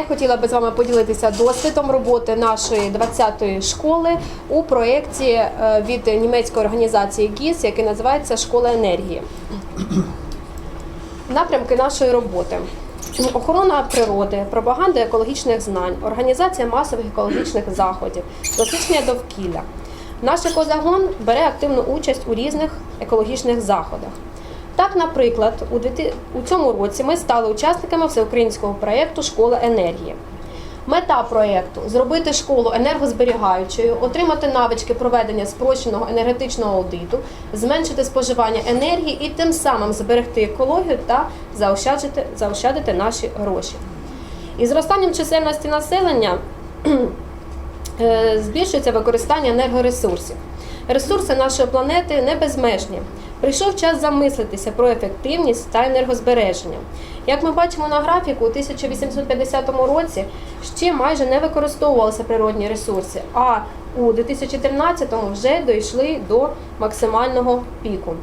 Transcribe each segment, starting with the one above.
Я хотіла би з вами поділитися досвідом роботи нашої 20-ї школи у проєкті е, від німецької організації ГІС, який називається Школа енергії. Напрямки нашої роботи. Охорона природи, пропаганда екологічних знань, організація масових екологічних заходів, дослідження довкілля. Наш екозагон бере активну участь у різних екологічних заходах. Так, наприклад, у цьому році ми стали учасниками всеукраїнського проєкту Школа енергії. Мета проєкту зробити школу енергозберігаючою, отримати навички проведення спрощеного енергетичного аудиту, зменшити споживання енергії і тим самим зберегти екологію та заощаджити, заощадити наші гроші. Із зростанням чисельності населення е, збільшується використання енергоресурсів. Ресурси нашої планети не безмежні. Прийшов час замислитися про ефективність та енергозбереження. Як ми бачимо на графіку, у 1850 році ще майже не використовувалися природні ресурси, а у 2013-му вже дійшли до максимального піку.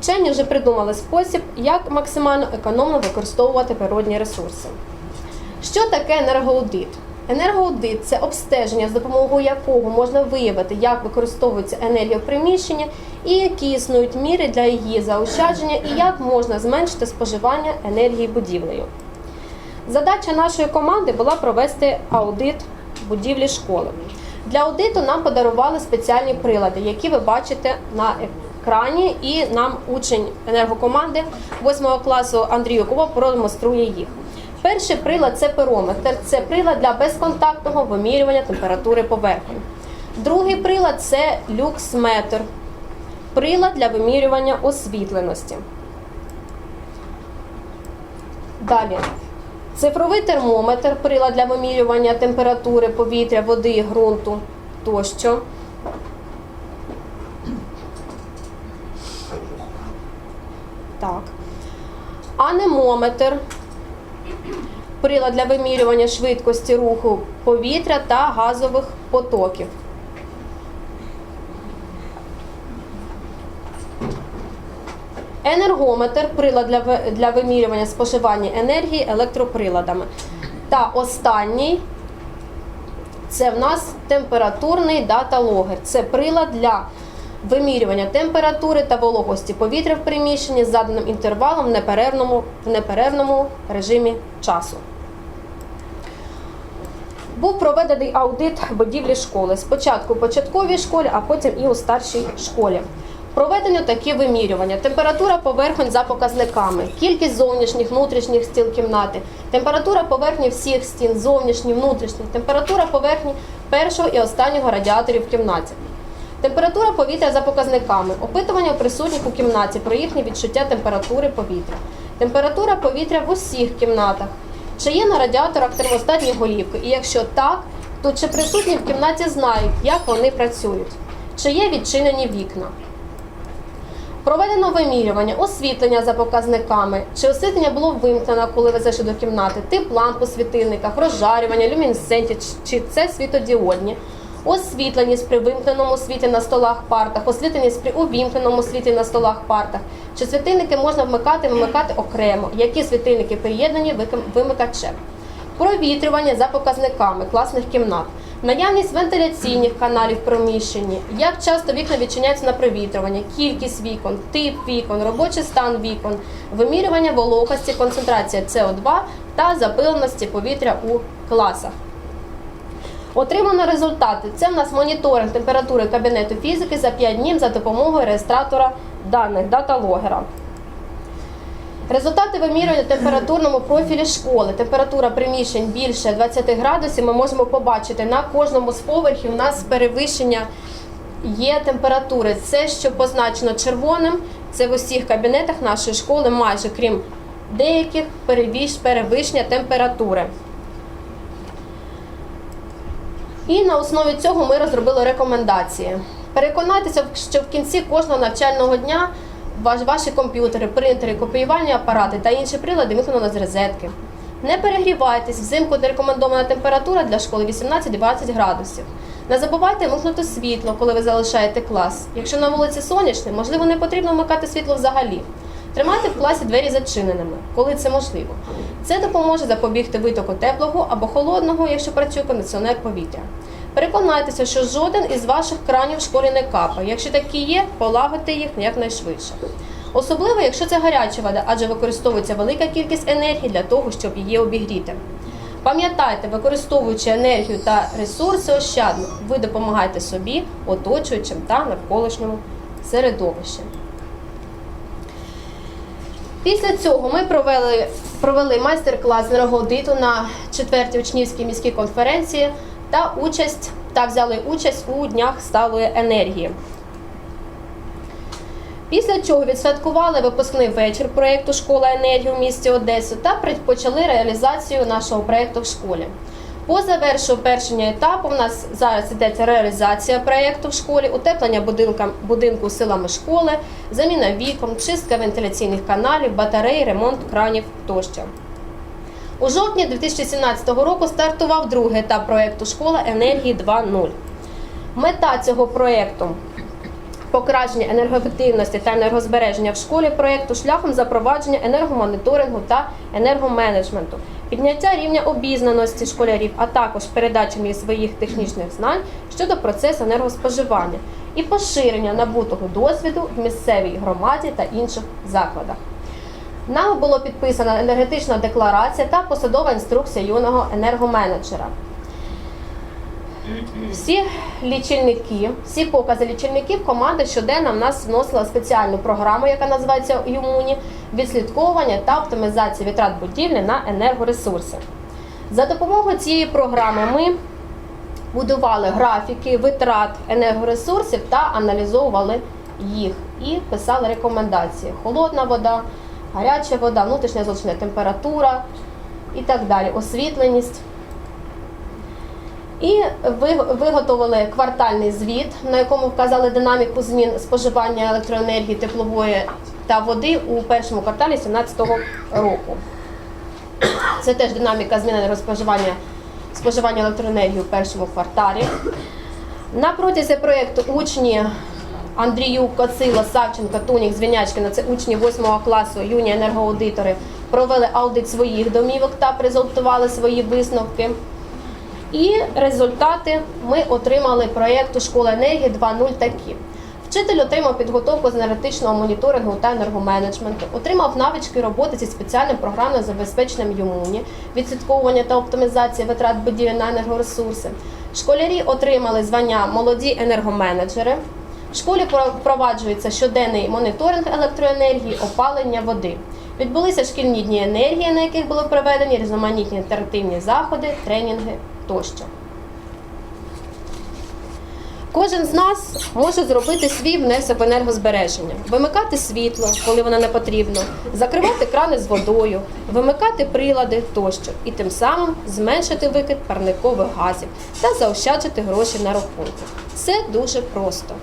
Вчені вже придумали спосіб, як максимально економно використовувати природні ресурси. Що таке енергоаудит? Енергоаудит це обстеження, з допомогою якого можна виявити, як використовується енергія в приміщенні і які існують міри для її заощадження, і як можна зменшити споживання енергії будівлею. Задача нашої команди була провести аудит будівлі школи. Для аудиту нам подарували спеціальні прилади, які ви бачите на екрані, і нам учень енергокоманди 8 класу Андрій Юкова продемонструє їх. Перший прилад це перометр. Це прилад для безконтактного вимірювання температури поверхні. Другий прилад це люксметр. Прилад для вимірювання освітленості. Далі. Цифровий термометр, прилад для вимірювання температури повітря, води, ґрунту тощо. Так. Анемометр, прилад для вимірювання швидкості руху повітря та газових потоків. Енергометр прилад для, для вимірювання споживання енергії електроприладами. Та останній це в нас температурний даталогер. Це прилад для вимірювання температури та вологості повітря в приміщенні з заданим інтервалом в неперервному, в неперервному режимі часу. Був проведений аудит будівлі школи. Спочатку у початковій школі, а потім і у старшій школі. Проведено такі вимірювання: температура поверхонь за показниками, кількість зовнішніх внутрішніх стіл кімнати, температура поверхні всіх стін, зовнішні, внутрішні, температура поверхні першого і останнього радіаторів в кімнаті. Температура повітря за показниками, опитування присутніх у кімнаті про їхнє відчуття температури повітря, температура повітря в усіх кімнатах, чи є на радіаторах термостатні голівки, і якщо так, то чи присутні в кімнаті знають, як вони працюють, чи є відчинені вікна. Проведено вимірювання, освітлення за показниками, чи освітлення було вимкнено, коли ви зайшли до кімнати, тип ламп у світильниках, розжарювання, люмінесценті, чи це світодіодні, освітленість при вимкненому світлі на столах партах, освітленість при увімкненому світлі на столах партах, чи світильники можна вмикати, вимикати окремо, які світильники приєднані вимикачем. Провітрювання за показниками класних кімнат. Наявність вентиляційних каналів в як часто вікна відчиняються на провітрювання, кількість вікон, тип вікон, робочий стан вікон, вимірювання вологості, концентрація СО2 та запиленості повітря у класах. Отримано результати. Це в нас моніторинг температури кабінету фізики за 5 днів за допомогою реєстратора даних даталогера. Результати вимірювання в температурному профілі школи. Температура приміщень більше 20 градусів. Ми можемо побачити на кожному з поверхів у нас перевищення є температури. Це, що позначено червоним, це в усіх кабінетах нашої школи, майже крім деяких перевищення температури. І на основі цього ми розробили рекомендації. Переконайтеся, що в кінці кожного навчального дня ваш- ваші комп'ютери, принтери, копіювальні апарати та інші прилади вимкнено з розетки. Не перегрівайтесь, взимку рекомендована температура для школи 18-20 градусів. Не забувайте вимкнути світло, коли ви залишаєте клас. Якщо на вулиці сонячне, можливо, не потрібно вмикати світло взагалі. Тримати в класі двері зачиненими, коли це можливо. Це допоможе запобігти витоку теплого або холодного, якщо працює кондиціонер повітря. Переконайтеся, що жоден із ваших кранів в школі не капає. Якщо такі є, полагодьте їх якнайшвидше. Особливо, якщо це гаряча вода, адже використовується велика кількість енергії для того, щоб її обігріти. Пам'ятайте, використовуючи енергію та ресурси ощадно, ви допомагаєте собі, оточуючим та навколишньому середовищі. Після цього ми провели, провели майстер-клас енергоаудиту на 4-й учнівській міській конференції та участь та взяли участь у днях сталої енергії. Після чого відсвяткували випускний вечір проєкту Школа енергії у місті Одесу та почали реалізацію нашого проєкту в школі. По завершенню етапу в нас зараз йдеться реалізація проєкту в школі, утеплення будинка, будинку силами школи, заміна вікон, чистка вентиляційних каналів, батарей, ремонт кранів тощо. У жовтні 2017 року стартував другий етап проєкту Школа енергії 2.0. Мета цього проєкту покращення енергоефективності та енергозбереження в школі проєкту шляхом запровадження енергомоніторингу та енергоменеджменту, підняття рівня обізнаності школярів, а також передача їм своїх технічних знань щодо процесу енергоспоживання і поширення набутого досвіду в місцевій громаді та інших закладах. Нами було підписана енергетична декларація та посадова інструкція юного енергоменеджера. Всі лічильники, всі покази лічильників команда щоденно в нас вносила спеціальну програму, яка називається ЮМУНІ, відслідковування та оптимізації витрат будівлі на енергоресурси. За допомогою цієї програми ми будували графіки витрат енергоресурсів та аналізовували їх і писали рекомендації: холодна вода, гаряча вода, внутрішня зовнішня температура і так далі, освітленість. І виготовили квартальний звіт, на якому вказали динаміку змін споживання електроенергії, теплової та води у першому кварталі 2017 року. Це теж динаміка зміни розпоживання споживання електроенергії у першому кварталі. На протязі проєкту учні Андріюк, Коцило, Савченко, Тунік, Звінячкіна, це учні 8 класу, юні енергоаудитори, провели аудит своїх домівок та презентували свої висновки. І результати ми отримали проєкту Школа енергії 2.0 такі. Вчитель отримав підготовку з енергетичного моніторингу та енергоменеджменту, отримав навички роботи зі спеціальним програмним забезпеченням ЮМУНІ, відслідковування та оптимізації витрат будівель на енергоресурси. Школярі отримали звання молоді енергоменеджери. В школі впроваджується щоденний моніторинг електроенергії, опалення води. Відбулися шкільні дні енергії, на яких були проведені різноманітні інтерактивні заходи, тренінги тощо. Кожен з нас може зробити свій внесок в енергозбереження, вимикати світло, коли воно не потрібно, закривати крани з водою, вимикати прилади тощо, і тим самим зменшити викид парникових газів та заощаджити гроші на рахунку. Це дуже просто.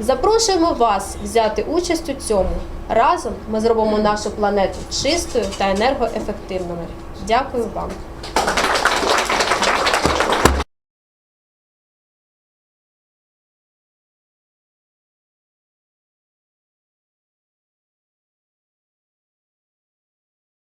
Запрошуємо вас взяти участь у цьому. Разом ми зробимо нашу планету чистою та енергоефективною. Дякую вам.